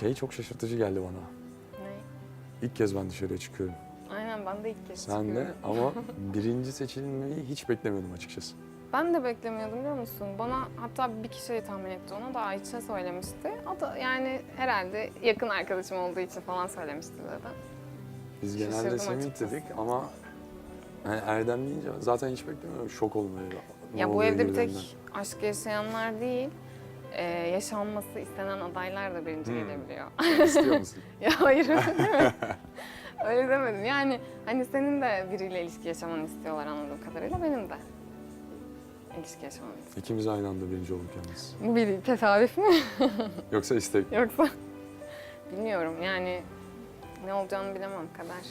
Şey çok şaşırtıcı geldi bana. Ne? İlk kez ben dışarıya çıkıyorum. Aynen ben de ilk kez Sen de çıkıyorum. ama birinci seçilmeyi hiç beklemiyordum açıkçası. Ben de beklemiyordum biliyor musun? Bana hatta bir kişi tahmin etti onu da Ayça söylemişti. O da yani herhalde yakın arkadaşım olduğu için falan söylemişti zaten. Biz genelde Şaşırdım Semih açıkçası. dedik ama yani Erdem deyince zaten hiç beklemiyorum. Şok olmayı. Ya bu evde bir tek aşk yaşayanlar değil, e, yaşanması istenen adaylar da birinci Hmm. gelebiliyor. istiyor musun? ya hayır öyle demedim. öyle demedim. Yani hani senin de biriyle ilişki yaşamanı istiyorlar anladığım kadarıyla benim de. ilişki yaşamamı istiyor. İkimiz aynı anda birinci olduk yalnız. Bu bir tesadüf mü? Yoksa istek. Yoksa bilmiyorum yani ne olacağını bilemem kader.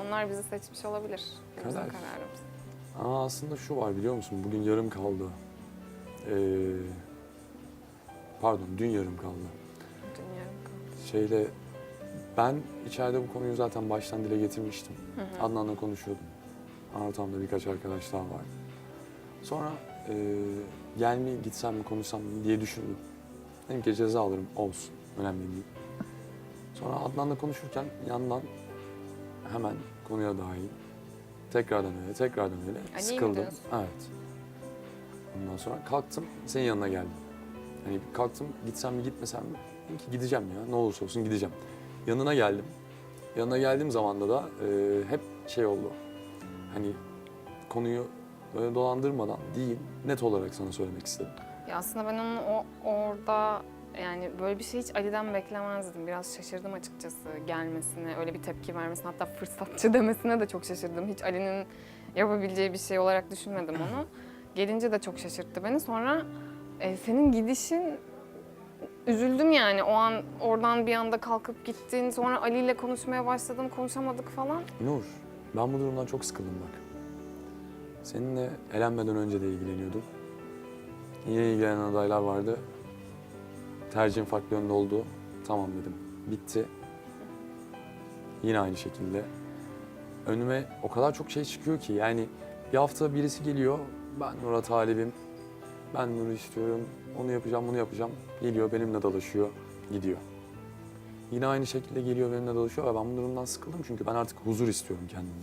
Onlar bizi seçmiş olabilir. Bizim Kader. kararımız. Aa, aslında şu var biliyor musun? Bugün yarım kaldı. Ee, pardon dün yarım kaldı. Bilmiyorum. Şeyle ben içeride bu konuyu zaten baştan dile getirmiştim. Adnan'la konuşuyordum. Ortamda birkaç arkadaş daha var. Sonra e, gel mi gitsem mi konuşsam mı diye düşündüm. Dedim ki ceza alırım olsun önemli değil. Sonra Adnan'la konuşurken yandan hemen konuya dahil. Tekrardan öyle, tekrardan öyle. Mi Sıkıldım. diyorsun? Evet. Ondan sonra kalktım, senin yanına geldim. Hani kalktım, gitsem mi gitmesem mi? Dedim ki gideceğim ya, ne olursa olsun gideceğim. Yanına geldim. Yanına geldiğim zaman da e, hep şey oldu. Hani konuyu böyle dolandırmadan değil, net olarak sana söylemek istedim. Ya aslında ben onun o, orada yani böyle bir şey hiç Ali'den beklemezdim. Biraz şaşırdım açıkçası gelmesine, öyle bir tepki vermesine, hatta fırsatçı demesine de çok şaşırdım. Hiç Ali'nin yapabileceği bir şey olarak düşünmedim onu. Gelince de çok şaşırttı beni. Sonra e, senin gidişin üzüldüm yani. O an oradan bir anda kalkıp gittin. Sonra Ali ile konuşmaya başladım, konuşamadık falan. Nur, ben bu durumdan çok sıkıldım bak. Seninle elenmeden önce de ilgileniyordum. Yine ilgilenen adaylar vardı. Tercihim farklı yönde oldu. Tamam dedim. Bitti. Yine aynı şekilde. Önüme o kadar çok şey çıkıyor ki yani bir hafta birisi geliyor. Ben Nur'a talibim. Ben Nur'u istiyorum. Onu yapacağım, bunu yapacağım. Geliyor benimle dalaşıyor. Gidiyor. Yine aynı şekilde geliyor benimle dolaşıyor ve ben bu durumdan sıkıldım çünkü ben artık huzur istiyorum kendime.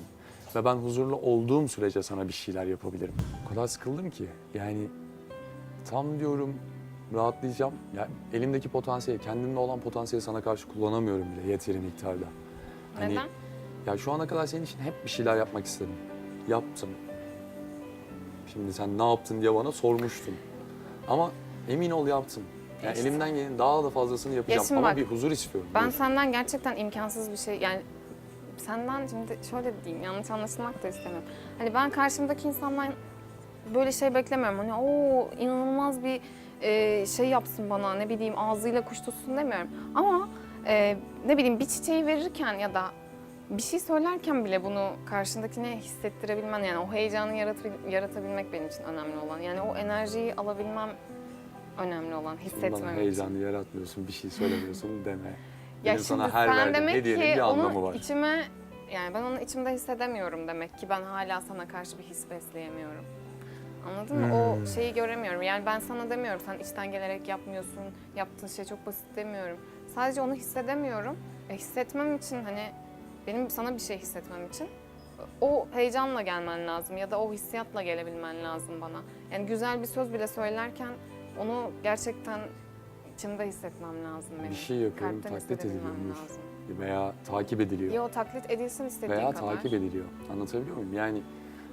Ve ben huzurlu olduğum sürece sana bir şeyler yapabilirim. O kadar sıkıldım ki yani tam diyorum rahatlayacağım. Yani elimdeki potansiyeli, kendimde olan potansiyeli sana karşı kullanamıyorum bile yeteri miktarda. Hani Neden? ya şu ana kadar senin için hep bir şeyler yapmak istedim. Yaptım. Şimdi sen ne yaptın diye bana sormuştun. Ama emin ol yaptım. Yani İşte. elimden gelenin daha da fazlasını yapacağım şimdi ama bak, bir huzur istiyorum. Ben senden gerçekten imkansız bir şey yani senden şimdi şöyle diyeyim yanlış anlaşılmak da istemiyorum. Hani ben karşımdaki insandan böyle şey beklemiyorum. Hani o inanılmaz bir e, şey yapsın bana ne bileyim ağzıyla kuş tutsun demiyorum. Ama e, ne bileyim bir çiçeği verirken ya da bir şey söylerken bile bunu karşındakine hissettirebilmen yani o heyecanı yaratabil- yaratabilmek benim için önemli olan. Yani o enerjiyi alabilmem önemem olan, hissetmem Bana için. heyecanı yaratmıyorsun, bir şey söylemiyorsun deme. Ya Benim şimdi sana her sen verdiğim demek hediyenin ki onu anlamı var. içime yani ben onu içimde hissedemiyorum demek ki ben hala sana karşı bir his besleyemiyorum. Anladın mı? O Hmm. şeyi göremiyorum. Yani ben sana demiyorum sen içten gelerek yapmıyorsun. Yaptığın şey çok basit demiyorum. Sadece onu hissedemiyorum. E, hissetmem için hani benim sana bir şey hissetmem için o heyecanla gelmen lazım ya da o hissiyatla gelebilmen lazım bana. Yani güzel bir söz bile söylerken onu gerçekten içimde hissetmem lazım benim. Bir şey yapıyorum, Kalpten taklit ediliyor hissedebilmem Nur. lazım. Veya takip ediliyor. Yo taklit edilsin istediğin Veya kadar. takip ediliyor. Anlatabiliyor muyum? Yani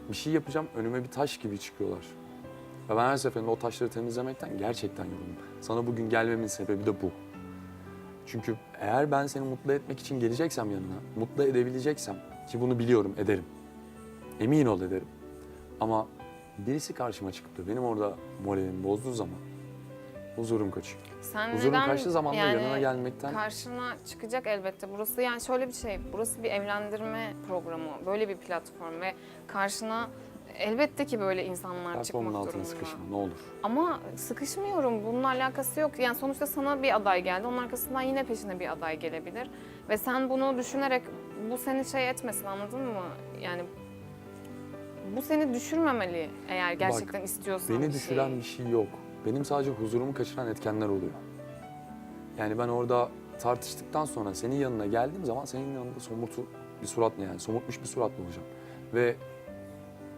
bir şey yapacağım, önüme bir taş gibi çıkıyorlar. Ve ben her seferinde o taşları temizlemekten gerçekten yoruldum. Sana bugün gelmemin sebebi de bu. Çünkü eğer ben seni mutlu etmek için geleceksem yanına, mutlu edebileceksem ki bunu biliyorum, ederim. Emin ol ederim. Ama birisi karşıma çıkıp da benim orada moralimi bozduğu zaman huzurum kaçıyor. Sen Huzurum neden kaçtığı zaman da yani yanına gelmekten Karşına çıkacak elbette. Burası yani şöyle bir şey. Burası bir evlendirme programı. Böyle bir platform ve karşına elbette ki böyle insanlar platformun çıkmak altına durumunda. sıkışma ne olur. Ama sıkışmıyorum. Bununla alakası yok. Yani sonuçta sana bir aday geldi. Onun arkasından yine peşine bir aday gelebilir. Ve sen bunu düşünerek bu seni şey etmesin anladın mı? Yani bu seni düşürmemeli eğer gerçekten istiyorsan Beni bir düşüren şeyi. bir şey yok. Benim sadece huzurumu kaçıran etkenler oluyor. Yani ben orada tartıştıktan sonra senin yanına geldiğim zaman senin yanında somutu bir suratla yani somutmuş bir suratla olacağım. Ve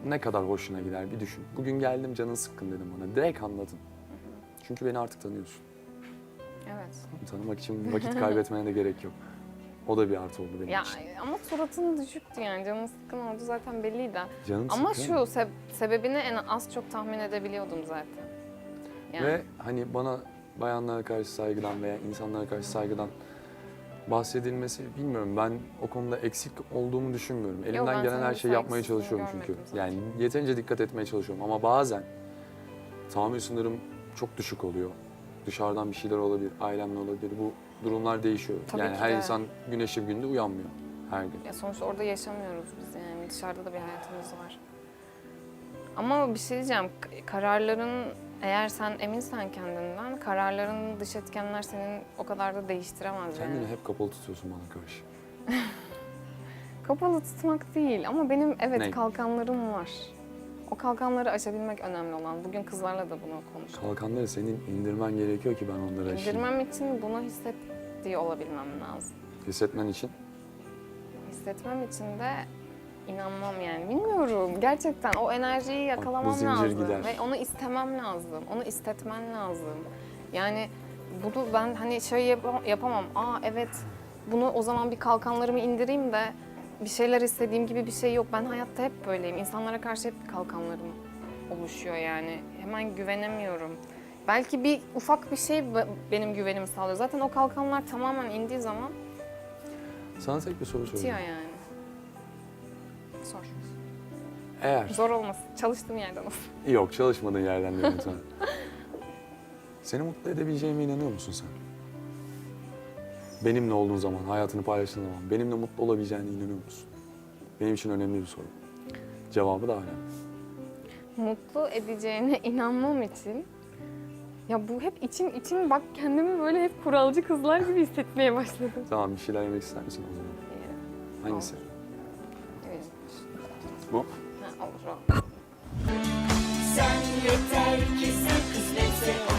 ne kadar hoşuna gider bir düşün. Bugün geldim canın sıkkın dedim bana. Direkt anladın. Çünkü beni artık tanıyorsun. Evet. Tanımak için vakit kaybetmene de gerek yok. O da bir artı oldu benim Ya için. ama suratın düşüktü yani canın sıkkın oldu zaten belliydi. Canın Ama sıkkın. şu seb- sebebini en az çok tahmin edebiliyordum zaten. Yani Ve hani bana bayanlara karşı saygıdan veya insanlara karşı saygıdan bahsedilmesi bilmiyorum ben o konuda eksik olduğumu düşünmüyorum. Elimden ben gelen senin her şeyi yapmaya çalışıyorum çünkü. görmedim zaten. Yani yeterince dikkat etmeye çalışıyorum ama bazen tahammül sınırım çok düşük oluyor. Dışarıdan bir şeyler olabilir, ailemle olabilir. Bu durumlar değişiyor. Tabii yani ki her de. insan güneşli bir günde uyanmıyor her gün. ya sonuçta orada yaşamıyoruz biz yani dışarıda da bir hayatımız var. Ama bir şey diyeceğim k- kararların eğer sen eminsen kendinden kararların dış etkenler senin o kadar da değiştiremez yani. Kendini hep kapalı tutuyorsun bana karşı. Kapalı tutmak değil ama benim evet Ne? kalkanlarım var. O kalkanları aşabilmek önemli olan. Bugün kızlarla da bunu konuştuk. Kalkanları senin indirmen gerekiyor ki ben onları aşayım. İndirmem için bunu hissettiği olabilmem lazım. Hissetmen için Hissetmem için de inanmam yani. Bilmiyorum. Gerçekten o enerjiyi yakalamam zincir lazım. gider. Ve onu istemem lazım. Onu istetmen lazım. Yani bunu ben hani şey yapa- yapamam. Aa evet bunu o zaman bir kalkanlarımı indireyim de bir şeyler istediğim gibi bir şey yok. Ben hayatta hep böyleyim. İnsanlara karşı hep kalkanlarım oluşuyor yani. Hemen güvenemiyorum. Belki bir ufak bir şey be- benim güvenimi sağlıyor. Zaten o kalkanlar tamamen indiği zaman sana tek bir soru bitiyor sorayım. yani. Sor. Eğer Zor olmasın. Çalıştığın yerden olsun. Yok çalışmadığın yerden de lütfen. Seni mutlu edebileceğime inanıyor musun sen? Benimle olduğun zaman, hayatını paylaştığın zaman benimle mutlu olabileceğine inanıyor musun? Benim için önemli bir soru. Cevabı da önemli. Mutlu edeceğine inanmam için ya bu hep için için bak kendimi böyle hep kuralcı kızlar gibi hissetmeye başladım. Tamam bir şeyler yemek ister misin o zaman? Hangisi? Evet bu. Ha, olur, olur. Sen yeter ki sen kısmetse ol.